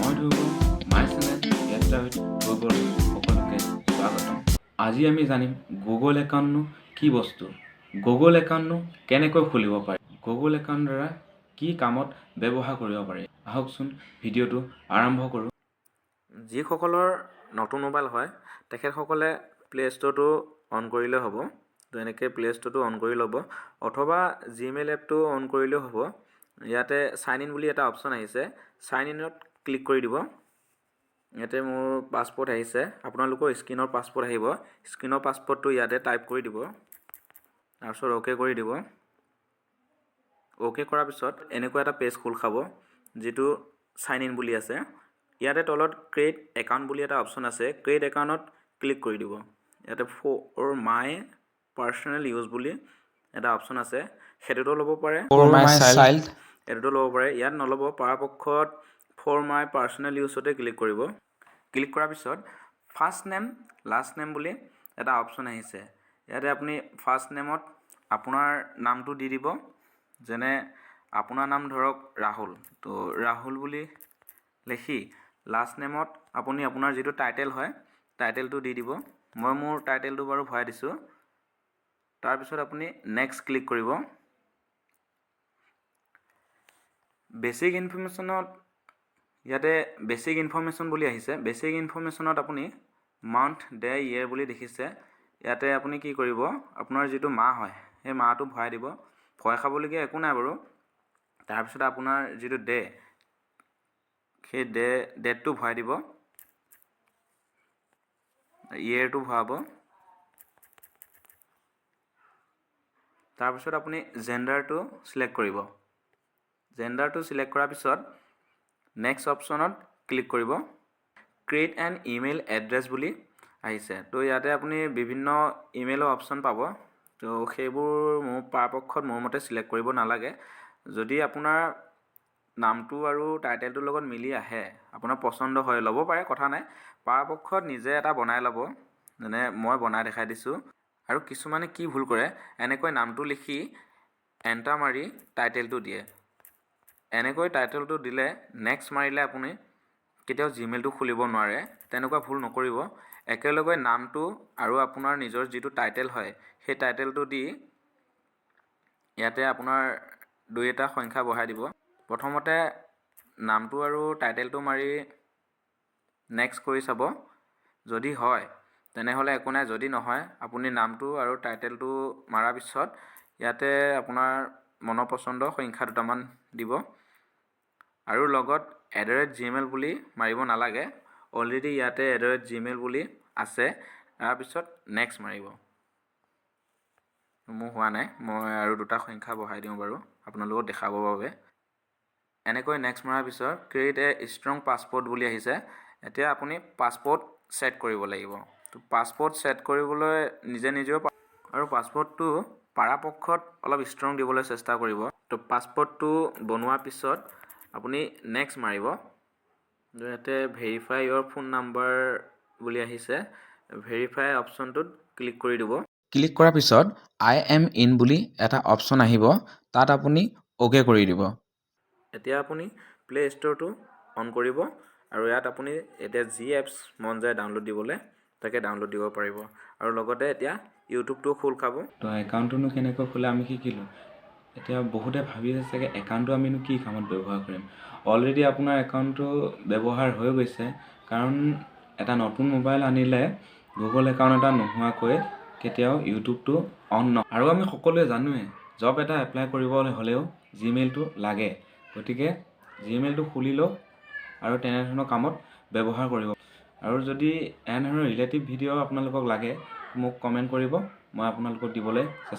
মই Dhruv my channel with ধ্ৰুৱলৈ সকলোকে স্বাগতম। আজি আমি জানিম গুগল একাউণ্টনো কি বস্তু? গুগল একাউণ্টনো কেনেকৈ খুলিব পাৰি? গুগল একাউণ্ট দ্বাৰা কি কামত ব্যৱহাৰ কৰিব পাৰি? আহকচোন ভিডিঅ'টো আৰম্ভ কৰোঁ। যিসকলৰ নতুন মোবাইল হয় তেখেতসকলে প্লে' ষ্ট'ৰটো অন কৰিলে হ'ব। তো এনেকৈ প্লে' ষ্ট'ৰটো অন কৰি ল'ব। অথবা জিমেইল এপটো অন কৰিলেও হ'ব। ইয়াতে চাইন ইন বুলি এটা অপশ্যন আহিছে। চাইন ইনত ক্লিক কৰি দিব। ইয়াতে মোৰ পাছপৰ্ট আহিছে। আপোনালোকৰ স্ক্ৰীণৰ পাছপৰ্ট আহিব। স্ক্ৰীণৰ পাছপৰ্টটো ইয়াতে টাইপ কৰি দিব। তাৰপিছত অ'কে কৰি দিব। অ'কে কৰাৰ পিছত এনেকুৱা এটা পেজ খোল খাব যিটো চাইন ইন বুলি আছে। ইয়াতে তলত ক্ৰিয়েট একাউণ্ট বুলি এটা অপশ্যন আছে। ক্ৰিয়েট একাউণ্টত ক্লিক কৰি দিব। ইয়াতে ফ'ৰ মাই পাৰ্চনেল ইউজ বুলি এটা অপশ্যন আছে। সেইটোতো ল'ব পাৰে। এইটোতো ল'ব পাৰে। ইয়াত নল'ব। পৰাপক্ষত ফৰ মাই পাৰ্চনেল ইউজতে ক্লিক কৰিব। ক্লিক কৰাৰ পিছত ফাৰ্ষ্ট নেম লাষ্ট নেম বুলি এটা অপশ্যন আহিছে। ইয়াতে আপুনি ফাৰ্ষ্ট নেমত আপোনাৰ নামটো দি দিব, যেনে আপোনাৰ নাম ধৰক ৰাহুল। তো ৰাহুল বুলি লিখি লাষ্ট নেমত আপুনি আপোনাৰ যিটো টাইটেল হয় টাইটেলটো দি দিব। মই মোৰ টাইটেলটো বাৰু ভৰাই দিছোঁ। তাৰপিছত আপুনি নেক্সট ক্লিক কৰিব। বেছিক ইনফৰমেশ্যনত ইয়াতে বেছিক ইনফৰমেশ্যন বুলি আহিছে। বেছিক ইনফৰমেশ্যনত আপুনি মান্থ ডে ইয়েৰ বুলি দেখিছে। ইয়াতে আপুনি কি কৰিব আপোনাৰ যিটো মাহ হয় সেই মাহটো ভৰাই দিব। ভয় খাবলগীয়া একো নাই বাৰু। তাৰপিছত আপোনাৰ যিটো ডে সেই ডে ডেটটো ভৰাই দিব। ইয়েৰটো ভৰাব। তাৰপিছত আপুনি জেণ্ডাৰটো চিলেক্ট কৰিব। জেণ্ডাৰটো চিলেক্ট কৰাৰ পিছত নেক্সট অপশ্যনত ক্লিক কৰিব। ক্ৰিয়েট এন ইমেইল এড্ৰেছ বুলি আহিছে। তো ইয়াতে আপুনি বিভিন্ন ইমেইলৰ অপশ্যন পাব। তো সেইবোৰ মোৰ পৰাপক্ষত মোৰ মতে চিলেক্ট কৰিব নালাগে। যদি আপোনাৰ নামটো আৰু টাইটেলটোৰ লগত মিলি আহে আপোনাৰ পচন্দ হয় ল'ব পাৰে কথা নাই। পৰাপক্ষত নিজে এটা বনাই ল'ব যেনে মই বনাই দেখাই দিছোঁ। আৰু কিছুমানে কি ভুল কৰে এনেকৈ নামটো লিখি এণ্টাৰ মাৰি টাইটেলটো দিয়ে। এনেকৈ টাইটেলটো দিলে নেক্সট মাৰিলে আপুনি কেতিয়াও জিমেইলটো খুলিব নোৱাৰে তেনেকুৱা ভুল নকৰিব। একেলগে নামটো আৰু আপোনাৰ নিজৰ যিটো টাইটেল হয় সেই টাইটেলটো দি ইয়াতে আপোনাৰ দুই এটা সংখ্যা বঢ়াই দিব। প্ৰথমতে নামটো আৰু টাইটেলটো মাৰি নেক্সট কৰি চাব। যদি হয় তেনেহ'লে একো নাই। যদি নহয় আপুনি নামটো আৰু টাইটেলটো মৰাৰ পিছত ইয়াতে আপোনাৰ মনৰ পচন্দৰ সংখ্যা দুটামান দিব। আৰু লগত এট দ্য ৰেট জিমেইল বুলি মাৰিব নালাগে। অলৰেডি ইয়াতে এট দ্য ৰেট জিমেইল বুলি আছে। তাৰপিছত নেক্সট মাৰিব। মোৰ হোৱা নাই। মই আৰু দুটা সংখ্যা বঢ়াই দিওঁ বাৰু আপোনালোকক দেখাবৰ বাবে। এনেকৈ নেক্সট মৰাৰ পিছত ক্ৰিয়েট এ ষ্ট্ৰং পাছপৰ্ট বুলি আহিছে। এতিয়া আপুনি পাছপৰ্ট ছেট কৰিব লাগিব। তো পাছপৰ্ট ছেট কৰিবলৈ নিজে নিজেও আৰু পাছপৰ্টটো পৰাপক্ষত অলপ ষ্ট্ৰং দিবলৈ চেষ্টা কৰিব। তো পাছপৰ্টটো বনোৱাৰ পিছত আপুনি নেক্সট মাৰিব। ইয়াতে ভেৰিফাই ইয়ৰ ফোন নাম্বাৰ বুলি আহিছে। ভেৰিফাই অপশ্যনটোত ক্লিক কৰি দিব। ক্লিক কৰাৰ পিছত আই এম ইন বুলি এটা অপশ্যন আহিব। তাত আপুনি অ'কে কৰি দিব। এতিয়া আপুনি প্লে' ষ্ট'ৰটো অন কৰিব আৰু ইয়াত আপুনি এতিয়া যি এপছ মন যায় ডাউনলোড দিবলৈ তাকে ডাউনলোড দিব পাৰিব। আৰু লগতে এতিয়া ইউটিউবটো খোল খাব। তো একাউণ্টটোনো কেনেকৈ খোলে আমি শিকিলোঁ। এতিয়া বহুতে ভাবি আছে চাগে একাউণ্টটো আমিনো কি কামত ব্যৱহাৰ কৰিম? অলৰেডি আপোনাৰ একাউণ্টটো ব্যৱহাৰ হৈ গৈছে কাৰণ এটা নতুন মোবাইল আনিলে গুগল একাউণ্ট এটা নোহোৱাকৈ কেতিয়াও ইউটিউবটো অন ন আৰু আমি সকলোৱে জানোৱে জব এটা এপ্লাই কৰিবলৈ হ'লেও জিমেইলটো লাগে। গতিকে জিমেইলটো খুলি লওক আৰু তেনেধৰণৰ কামত ব্যৱহাৰ কৰিব আৰু যদি এনেধৰণৰ ৰিলেটিভ ভিডিঅ' আপোনালোকক লাগে মোক কমেণ্ট কৰিব মই আপোনালোকক দিবলৈ চেষ্টা